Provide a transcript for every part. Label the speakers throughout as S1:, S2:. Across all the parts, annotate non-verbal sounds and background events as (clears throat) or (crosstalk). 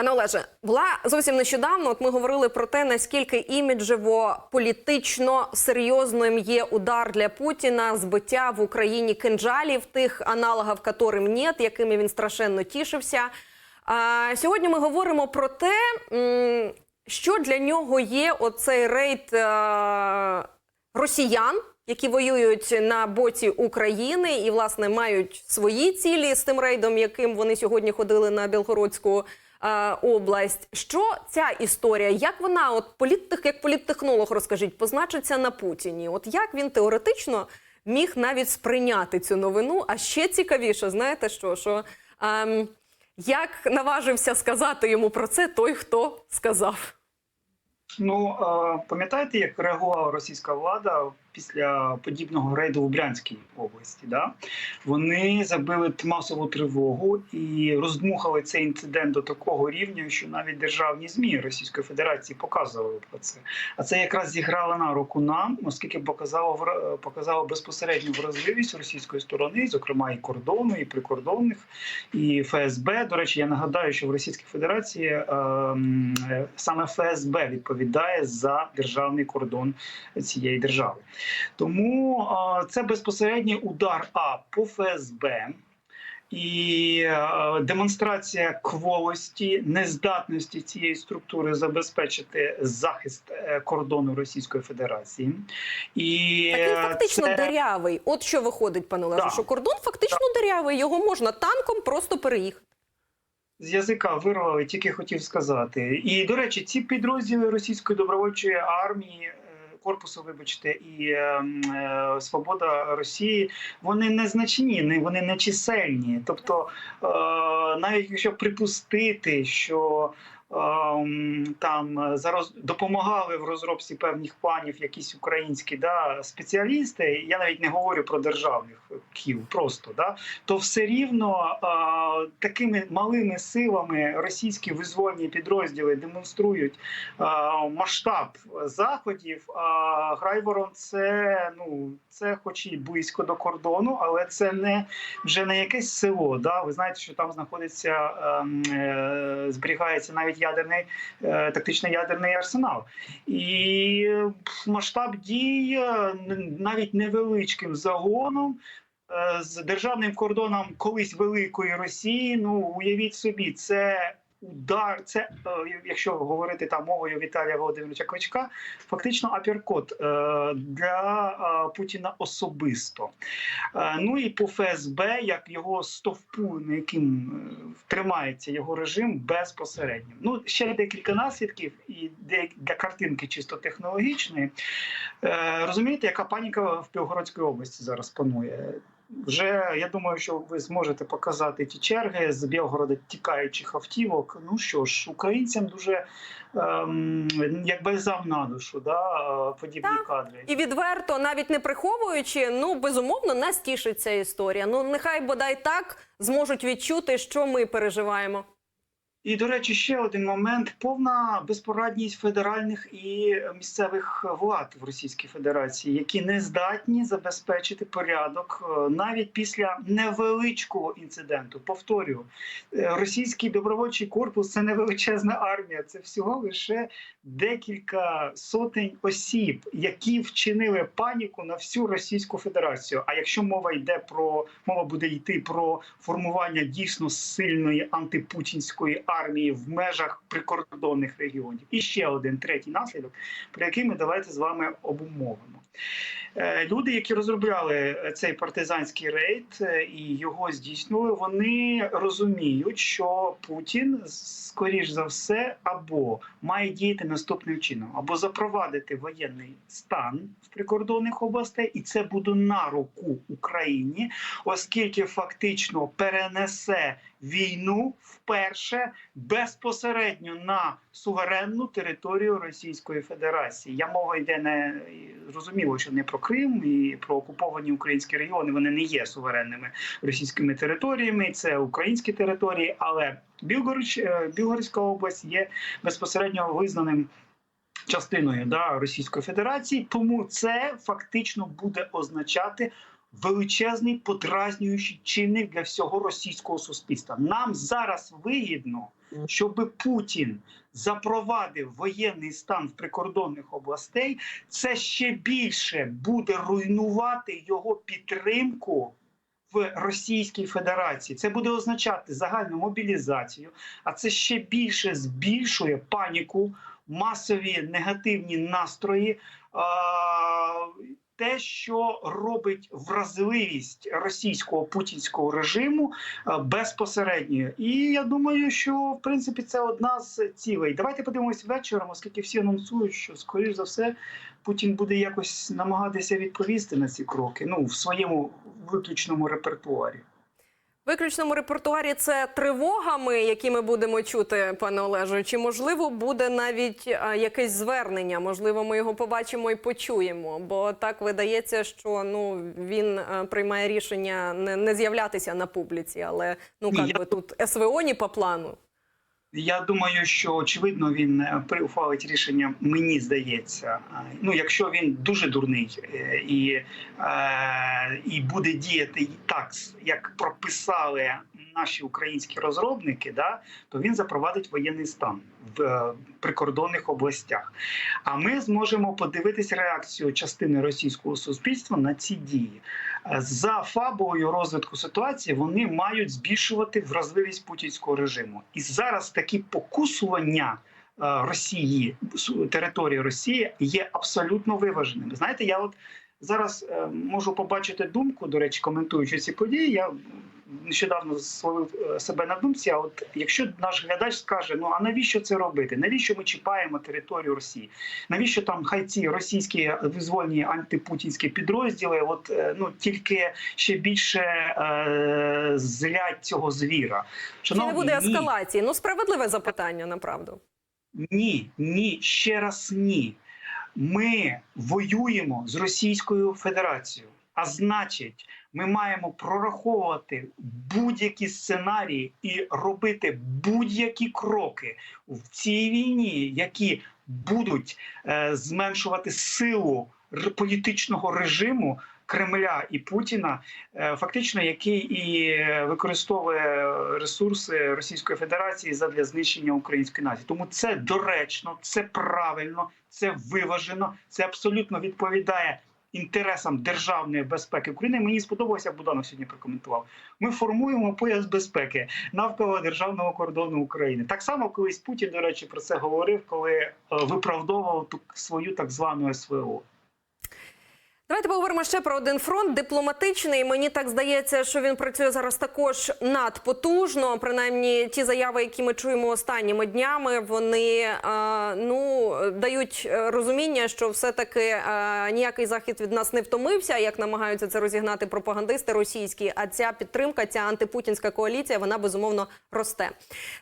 S1: Пане Олеже, була зовсім нещодавно. От ми говорили про те, наскільки іміджево політично серйозним є удар для Путіна, збиття в Україні кинджалів, тих аналогів, котрим нет, якими він страшенно тішився. А сьогодні ми говоримо про те, що для нього є оцей рейд е, росіян, які воюють на боці України і власне мають свої цілі з тим рейдом, яким вони сьогодні ходили на Білгородську е, область. Що ця історія? Як вона, от політтех, як політтехнолог, розкажіть, позначиться на Путіні? От як він теоретично міг навіть сприйняти цю новину? А ще цікавіше, знаєте що? що ем, як наважився сказати йому про це той, хто сказав?
S2: Ну е, пам'ятаєте, як реагувала російська влада після подібного рейду в Брянській області? Да? Вони забили масову тривогу і роздмухали цей інцидент до такого рівня, що навіть державні змі Російської Федерації показували про це. А це якраз зіграло на руку нам, оскільки показало показало безпосередню вразливість російської сторони, зокрема і кордону, і прикордонних, і ФСБ. До речі, я нагадаю, що в Російській Федерації е, саме ФСБ відповідає за державний кордон цієї держави. Тому це безпосередній удар А по ФСБ. І демонстрація кволості, нездатності цієї структури забезпечити захист е, кордону Російської Федерації, і
S1: Так він
S2: е,
S1: фактично
S2: це-
S1: дерявий. От що виходить, пане Олеже,
S2: Так.
S1: що кордон фактично дерявий. Його можна танком просто переїхати.
S2: з язика вирвали, тільки хотів сказати. І до речі, ці підрозділи російської добровольчої армії. Корпусу, вибачте, і е, е, свобода Росії вони незначні, не вони не чисельні. Тобто, е, навіть якщо припустити, що там е, зараз допомагали в розробці певних планів якісь українські да, спеціалісти, я навіть не говорю про державних кіл, просто да, то все рівно е, такими малими силами російські визвольні підрозділи демонструють е, масштаб заходів. А Грайворон це ну це, хоч і близько до кордону, але це не вже не якесь село. Да? Ви знаєте, що там знаходиться ем, е, зберігається навіть ядерний е, тактичний ядерний арсенал, і масштаб дій е, навіть невеличким загоном. е, З державним кордоном колись великої Росії, ну уявіть собі, це удар. Це е, якщо говорити там мовою Віталія Володимировича Кличка, фактично апіркот е, для е, Путіна особисто. Ну і по ФСБ, як його стовпу, на яким тримається його режим безпосередньо. Ну ще декілька наслідків, і для картинки чисто технологічної. Розумієте, яка паніка в Білгородській області зараз панує? Вже я думаю, що ви зможете показати ті черги з Білгорода тікаючих автівок. Ну що ж, українцям дуже ем, як бальзам на душу, да, подібні
S1: Так.
S2: кадри.
S1: І відверто, навіть не приховуючи, ну безумовно нас тішить ця історія. Ну нехай бодай так зможуть відчути, що ми переживаємо.
S2: І до речі, ще один момент: повна безпорадність федеральних і місцевих влад в Російській Федерації, які не здатні забезпечити порядок е, навіть після невеличкого інциденту. Повторюю, е, російський добровольчий корпус це не величезна армія, це всього лише декілька сотень осіб, які вчинили паніку на всю Російську Федерацію. А якщо мова йде про мова буде йти про формування дійсно сильної антипутінської армії в межах прикордонних регіонів, і ще один третій наслідок, про який ми давайте з вами обумовимо. Е, Люди, які розробляли цей партизанський рейд е, і його здійснювали, вони розуміють, що Путін скоріш за все або має діяти наступним чином, або запровадити воєнний стан в прикордонних областей, і це буде на руку Україні, оскільки фактично перенесе війну вперше безпосередньо на суверенну територію Російської Федерації. Я мова йде не зрозуміло, що не про Крим і про окуповані українські регіони. Вони не є суверенними російськими територіями. Це українські території, але Білгород, е, Білгородська область є безпосередньо визнаним. Частиною да, Російської Федерації, тому це фактично буде означати величезний подразнюючий чинник для всього російського суспільства. Нам зараз вигідно, щоб Путін запровадив воєнний стан в прикордонних областей. Це ще більше буде руйнувати його підтримку. В Російській Федерації це буде означати загальну мобілізацію, а це ще більше збільшує паніку, масові негативні настрої. Те, що робить вразливість російського путінського режиму безпосередньо, і я думаю, що в принципі це одна з цілей. Давайте подивимось вечором, оскільки всі анонсують, що скоріш за все Путін буде якось намагатися відповісти на ці кроки. Ну в своєму виключному репертуарі.
S1: Виключному репертуарі це тривогами, які ми будемо чути, пане Олеже. Чи можливо буде навіть якесь звернення? Можливо, ми його побачимо і почуємо. Бо так видається, що ну він приймає рішення не, не з'являтися на публіці, але ну як би тут СВО ні по плану.
S2: Я думаю, що очевидно він приухвалить рішення. Мені здається, е, ну якщо він дуже дурний е, і, е, і буде діяти так, як прописали наші українські розробники, да, то він запровадить воєнний стан в е, прикордонних областях. А ми зможемо подивитись реакцію частини російського суспільства на ці дії. Е, За фабулою розвитку ситуації вони мають збільшувати вразливість путінського режиму. І зараз такі покусування е, Росії території Росії є абсолютно виваженими. Знаєте, я от зараз можу побачити думку, до речі, коментуючи ці події. Я нещодавно словив е, себе на думці. А от якщо наш глядач скаже: ну а навіщо це робити? Навіщо ми чіпаємо територію Росії? Навіщо там хай ці російські визвольні антипутінські підрозділи? От е, ну тільки ще більше е, злять цього звіра?
S1: Чи не буде
S2: ні.
S1: ескалації? Ну справедливе запитання, направду.
S2: Ні, ні, ще раз ні. Ми воюємо з Російською Федерацією. А значить, ми маємо прораховувати будь-які сценарії і робити будь-які кроки в цій війні, які будуть е, зменшувати силу політичного режиму Кремля і Путіна, е, фактично, який і е, використовує ресурси Російської Федерації задля знищення української нації. Тому це доречно, це правильно, це виважено, це абсолютно відповідає. Інтересам державної безпеки України мені сподобалося, як Буданов сьогодні прокоментував. Ми формуємо пояс безпеки навколо державного кордону України. Так само колись Путін, до речі, про це говорив, коли е, виправдовував свою так звану СВО.
S1: Давайте поговоримо ще про один фронт дипломатичний. Мені так здається, що він працює зараз також надпотужно. Принаймні, ті заяви, які ми чуємо останніми днями, вони е, ну дають е, розуміння, що все-таки е, ніякий захід від нас не втомився, як намагаються це розігнати пропагандисти російські. А ця підтримка, ця антипутінська коаліція, вона безумовно росте.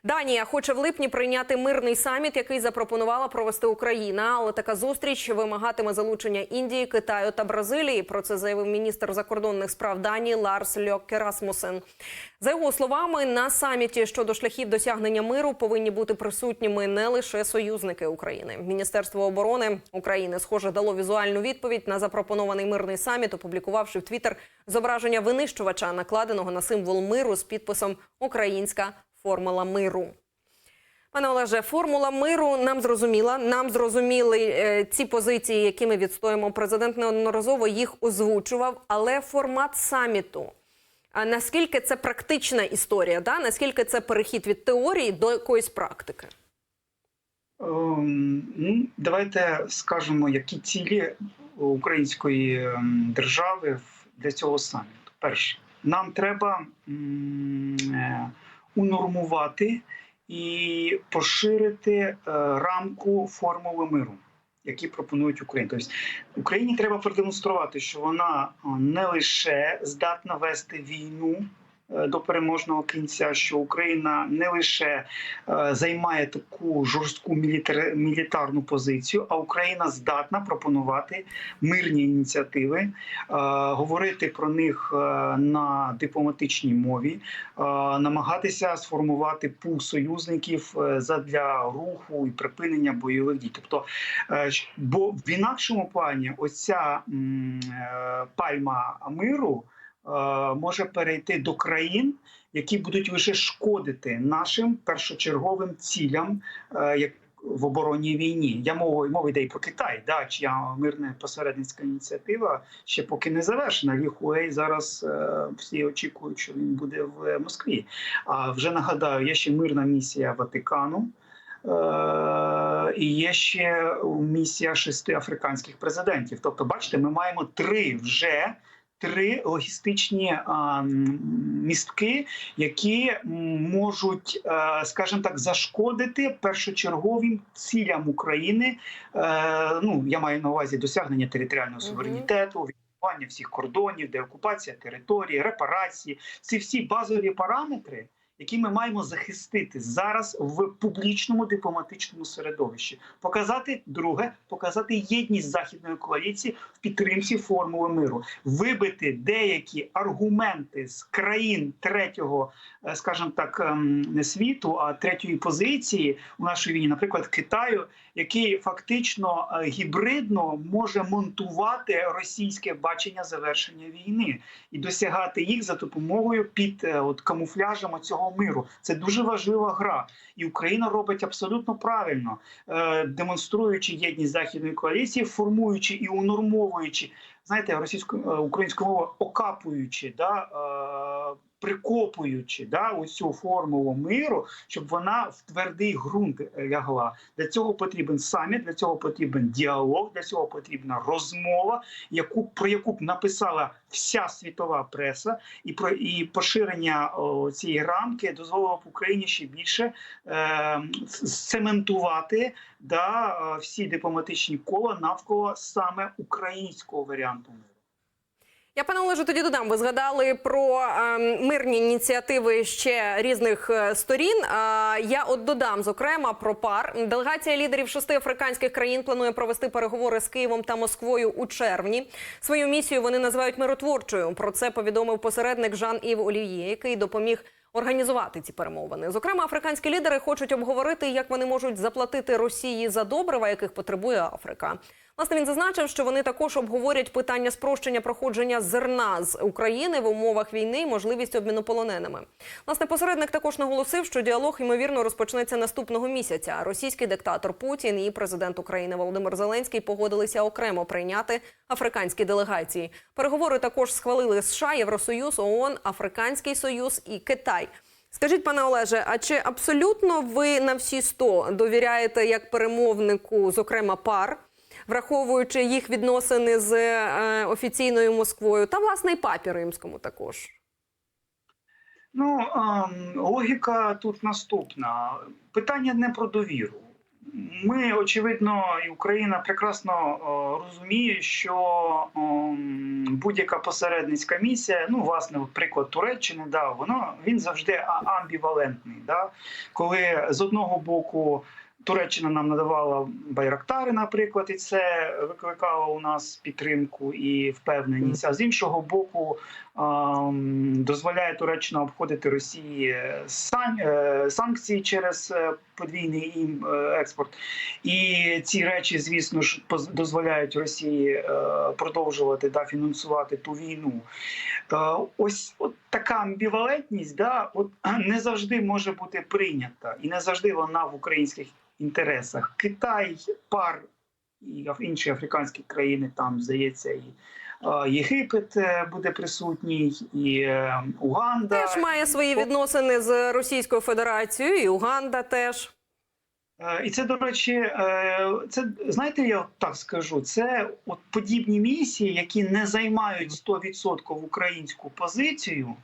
S1: Данія хоче в липні прийняти мирний саміт, який запропонувала провести Україна. Але така зустріч вимагатиме залучення Індії, Китаю та Бразилії. Про це заявив міністр закордонних справ Данії Ларс Льокке Расмусен. За його словами, на саміті щодо шляхів досягнення миру повинні бути присутніми не лише союзники України. Міністерство оборони України схоже дало візуальну відповідь на запропонований мирний саміт, опублікувавши в Твіттер зображення винищувача, накладеного на символ миру з підписом Українська формула миру. Пане Олеже, формула миру нам зрозуміла. Нам зрозуміли е, ці позиції, які ми відстоїмо. Президент неодноразово їх озвучував. Але формат саміту. А наскільки це практична історія? Да? Наскільки це перехід від теорії до якоїсь практики?
S2: Ем, ну, давайте скажемо, які цілі української ем, держави для цього саміту. Перше, нам треба е, унормувати і поширити е, рамку формули миру, які пропонують Україні. Тобто Україні треба продемонструвати, що вона е, не лише здатна вести війну до переможного кінця, що Україна не лише е, займає таку жорстку мілітар, мілітарну позицію, а Україна здатна пропонувати мирні ініціативи, е, говорити про них е, на дипломатичній мові, е, намагатися сформувати пул союзників е, задля руху і припинення бойових дій. Тобто, е, бо в інакшому плані, оця е, пальма миру е, може перейти до країн, які будуть лише шкодити нашим першочерговим цілям, е, як в оборонній війні. Я мова мова йде і про Китай, да, чия мирна посередницька ініціатива ще поки не завершена. Лі Хуей зараз е, всі очікують, що він буде в Москві. А вже нагадаю, є ще мирна місія Ватикану. Е, І є ще місія шести африканських президентів. Тобто, бачите, ми маємо три вже три логістичні містки, які можуть, е, скажімо так, зашкодити першочерговим цілям України. Е, Ну я маю на увазі досягнення територіального суверенітету. відбування всіх кордонів, деокупація території, репарації ці всі базові параметри, які ми маємо захистити зараз в публічному дипломатичному середовищі. Показати друге, показати єдність західної коаліції в підтримці формули миру, вибити деякі аргументи з країн третього, е, скажімо так, ем, не світу, а третьої позиції у нашій війні, наприклад, Китаю, який фактично е, гібридно може монтувати російське бачення завершення війни і досягати їх за допомогою під е, от камуфляжем цього миру. Це дуже важлива гра, і Україна робить абсолютно правильно, е, демонструючи єдність західної коаліції, формуючи і унормовуючи, знаєте, російську е, українську мову окапуючи, да, е, прикопуючи да, оцю формулу миру, щоб вона в твердий ґрунт е, лягла. Для цього потрібен саміт, для цього потрібен діалог, для цього потрібна розмова, яку про яку б написала вся світова преса, і про і поширення о, цієї рамки дозволило б Україні ще більше е, цементувати да, е, всі дипломатичні кола навколо саме українського варіанту.
S1: Я пане Олеже, тоді додам. Ви згадали про е, мирні ініціативи ще різних е, сторін. Е, я от додам зокрема про пар. Делегація лідерів шести африканських країн планує провести переговори з Києвом та Москвою у червні. Свою місію вони називають миротворчою. Про це повідомив посередник Жан Ів Олів'є, який допоміг. Організувати ці перемовини, зокрема, африканські лідери хочуть обговорити, як вони можуть заплатити Росії за добрива, яких потребує Африка. Власне, він зазначив, що вони також обговорять питання спрощення проходження зерна з України в умовах війни і можливість обміну полоненими. Власне, посередник також наголосив, що діалог ймовірно розпочнеться наступного місяця. Російський диктатор Путін і президент України Володимир Зеленський погодилися окремо прийняти африканські делегації. Переговори також схвалили США, Євросоюз, ООН, Африканський Союз і Китай. Скажіть, пане Олеже, а чи абсолютно ви на всі 100 довіряєте як перемовнику, зокрема пар? Враховуючи їх відносини з е, офіційною Москвою, та власне і папі римському також.
S2: Ну ем, логіка тут наступна: питання не про довіру. Ми, очевидно, і Україна прекрасно розуміє, що ем, будь-яка посередницька місія, ну, власне, приклад Туреччини, да, воно він завжди амбівалентний. Да? Коли з одного боку Туреччина нам надавала байрактари, наприклад, і це викликало у нас підтримку і впевненість. А з іншого боку, дозволяє Туреччина обходити Росії е, санкції через е, подвійний їм е, експорт. І ці речі, звісно ж, дозволяють Росії продовжувати да, фінансувати ту війну. Ось от така амбівалентність, да, от (clears throat) не завжди може бути прийнята, і не завжди вона в українських інтересах. Китай, пар і інші африканські країни, там здається, і Єгипет е, буде присутній, і е, Уганда.
S1: Теж має свої відносини з Російською Федерацією, і Уганда теж.
S2: Е, І це, до речі, е, це знаєте, я так скажу, це от подібні місії, які не займають 100% українську позицію.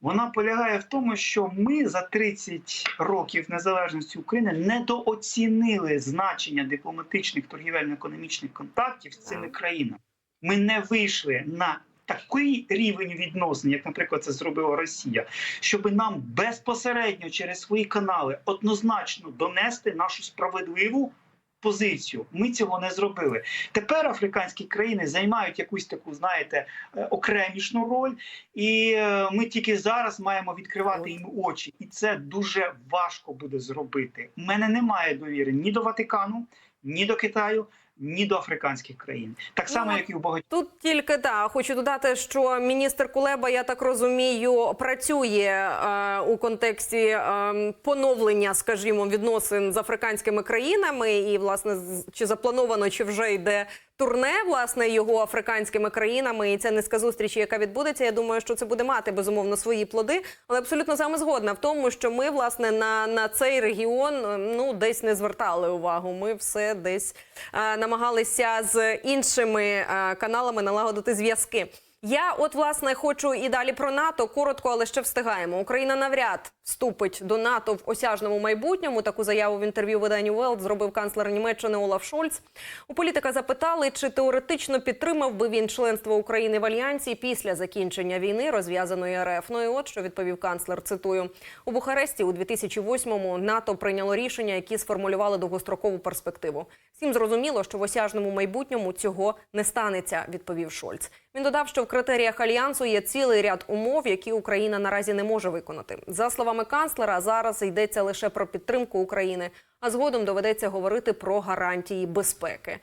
S2: Вона полягає в тому, що ми за 30 років незалежності України недооцінили значення дипломатичних торгівельно-економічних контактів з цими країнами. Ми не вийшли на такий рівень відносин, як, наприклад, це зробила Росія, щоб нам безпосередньо через свої канали однозначно донести нашу справедливу. Позицію ми цього не зробили. Тепер африканські країни займають якусь таку, знаєте, е, окремішну роль, і е, ми тільки зараз маємо відкривати їм очі, і це дуже важко буде зробити. У мене немає довіри ні до Ватикану, ні до Китаю, ні до африканських країн, так само
S1: Ну,
S2: як і у багатьох.
S1: Тут тільки та хочу додати, що міністр Кулеба, я так розумію, працює е, у контексті е, поновлення, скажімо, відносин з африканськими країнами, і власне чи заплановано, чи вже йде турне власне його африканськими країнами, і це низка зустрічі, яка відбудеться. Я думаю, що це буде мати безумовно свої плоди, але абсолютно саме згодна в тому, що ми власне на, на цей регіон е, ну десь не звертали увагу. Ми все десь а, намагалися з іншими а, каналами налагодити зв'язки. Я, от власне, хочу і далі про НАТО. Коротко, але ще встигаємо. Україна навряд вступить до НАТО в осяжному майбутньому. Таку заяву в інтерв'ю виданню Велт зробив канцлер Німеччини Олаф Шольц. У політика запитали, чи теоретично підтримав би він членство України в альянсі після закінчення війни, розв'язаної РФ. Ну і от що відповів канцлер. Цитую у Бухаресті у 2008-му НАТО прийняло рішення, які сформулювали довгострокову перспективу. Всім зрозуміло, що в осяжному майбутньому цього не станеться, відповів Шольц. Він додав, що в критеріях альянсу є цілий ряд умов, які Україна наразі не може виконати. За словами канцлера, зараз йдеться лише про підтримку України, а згодом доведеться говорити про гарантії безпеки.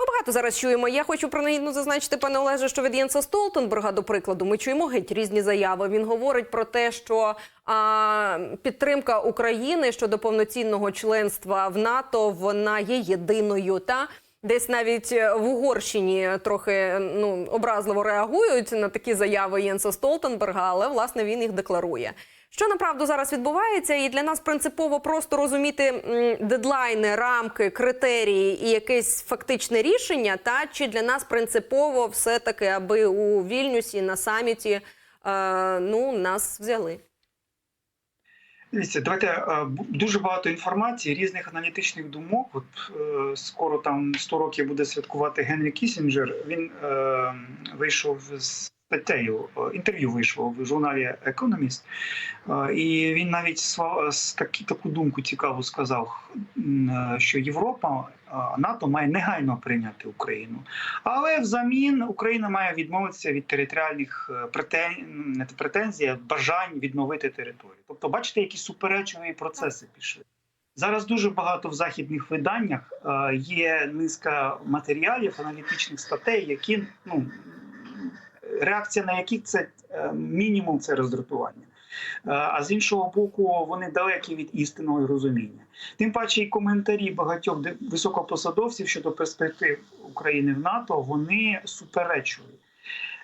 S1: Ми багато зараз чуємо. Я хочу принагідно зазначити, пане Олеже, що від Єнса Столтенберга, до прикладу, ми чуємо геть різні заяви. Він говорить про те, що а, підтримка України щодо повноцінного членства в НАТО вона є єдиною. Та десь навіть е, в Угорщині трохи ну образливо реагують на такі заяви Єнса Столтенберга, але власне він їх декларує. Що направду зараз відбувається, і для нас принципово просто розуміти дедлайни, рамки, критерії і якесь фактичне рішення, та чи для нас принципово все таки, аби у Вільнюсі на саміті е, ну нас взяли.
S2: Дивіться, давайте е, дуже багато інформації, різних аналітичних думок. От е, скоро там 100 років буде святкувати Генрі Кісінджер. Він е, вийшов з статтею, е, інтерв'ю вийшло в журналі Економіст, е, і він навіть такі, таку думку цікаву сказав, е, що Європа. НАТО має негайно прийняти Україну, але взамін Україна має відмовитися від територіальних претензій, бажань відновити територію. Тобто, бачите, які суперечливі процеси пішли. Зараз дуже багато в західних виданнях є низка матеріалів, аналітичних статей, які ну реакція на які це е, мінімум це роздратування. Е, А з іншого боку, вони далекі від істинного розуміння. Тим паче, і коментарі багатьох високопосадовців щодо перспектив України в НАТО вони суперечливі.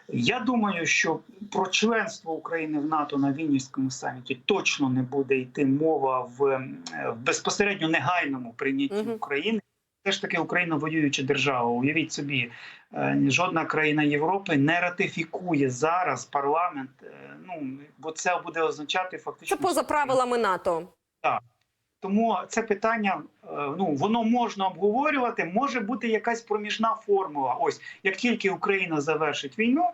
S2: Я думаю, що про членство України в НАТО на Вільнюському саміті точно не буде йти мова в, е, в безпосередньо негайному прийнятті
S1: Мгм.
S2: України. Все ж таки Україна воююча держава. Уявіть собі, е, жодна країна Європи не ратифікує зараз парламент. е, Ну бо це буде означати фактично
S1: Це поза правилами НАТО.
S2: тому це питання, е, ну воно можна обговорювати. Може бути якась проміжна формула. Ось як тільки Україна завершить війну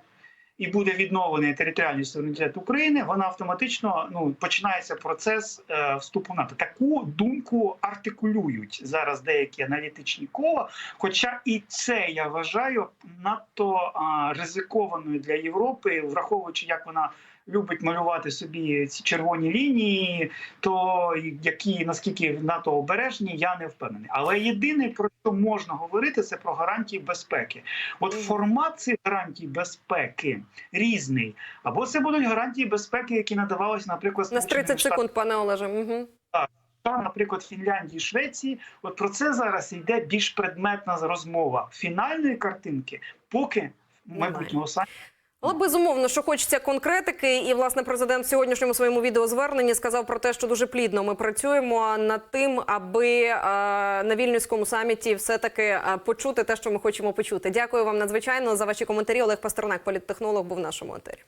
S2: і буде відновлений територіальний суверенітет України, вона автоматично ну починається процес е, вступу в НАТО. Таку думку артикулюють зараз деякі аналітичні кола. Хоча і це я вважаю надто е, ризикованою для Європи, враховуючи, як вона любить малювати собі ці червоні лінії, то які наскільки НАТО обережні, я не впевнений. Але єдине про що можна говорити, це про гарантії безпеки. От формат цих гарантій безпеки різний. Або це будуть гарантії безпеки, які надавалися, наприклад,
S1: У нас 30 секунд, пане Олеже. Угу.
S2: Штатам, наприклад, Фінляндії, Швеції. От про це зараз йде більш предметна розмова. Фінальної картинки поки майбутнього саміту
S1: Але безумовно, що хочеться конкретики, і власне президент в сьогоднішньому своєму відеозверненні сказав про те, що дуже плідно ми працюємо над тим, аби е, на вільнюському саміті все таки е, почути те, що ми хочемо почути. Дякую вам надзвичайно за ваші коментарі. Олег Пастернак, політтехнолог, був в нашому етері.